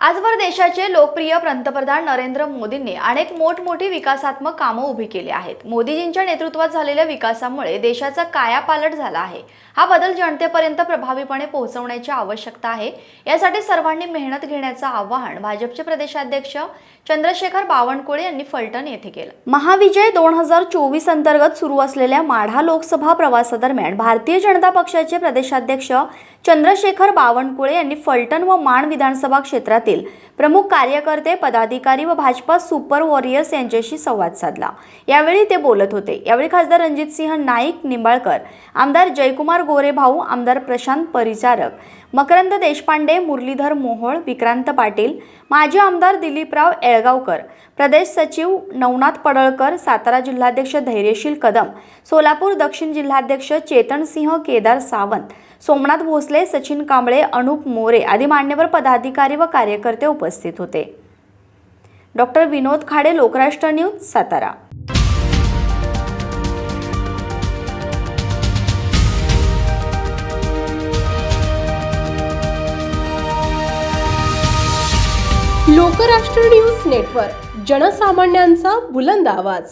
आजवर देशाचे लोकप्रिय पंतप्रधान नरेंद्र मोदींनी अनेक मोठमोठी विकासात्मक कामं उभी केली आहेत. मोदीजींच्या नेतृत्वात झालेल्या विकासामुळे देशाचा कायापालट झाला आहे. हा बदल जनतेपर्यंत प्रभावीपणे पोहोचवण्याची आवश्यकता आहे. यासाठी सर्वांनी मेहनत घेण्याचं आवाहन भाजपचे प्रदेशाध्यक्ष चंद्रशेखर बावनकुळे यांनी फलटण येथे केलं. महाविजय दोन हजार चोवीस अंतर्गत सुरू असलेल्या माढा लोकसभा प्रवासादरम्यान भारतीय जनता पक्षाचे प्रदेशाध्यक्ष चंद्रशेखर बावनकुळे यांनी फलटण व माण विधानसभा क्षेत्रातील प्रमुख कार्यकर्ते पदाधिकारी व भाजपा सुपर वॉरियर्स यांच्याशी संवाद साधला. यावेळी ते बोलत होते. यावेळी खासदार रणजितसिंह नाईक निंबाळकर आमदार जयकुमार गोरे भाऊ आमदार प्रशांत परिचारक मकरंद देशपांडे मुरलीधर मोहोळ विक्रांत पाटील माजी आमदार दिलीपराव येळगावकर प्रदेश सचिव नवनाथ पडळकर सातारा जिल्हाध्यक्ष धैर्यशील कदम सोलापूर दक्षिण जिल्हाध्यक्ष चेतनसिंह केदार सावंत सोमनाथ भोसले सचिन कांबळे अनुप मोरे आदी मान्यवर पदाधिकारी व कार्यकर्ते उपस्थित होते. Doctor Vinod Khade Lokrashtra news Satara. Lokrashtra news network जनसामान्यांचा बुलंद आवाज.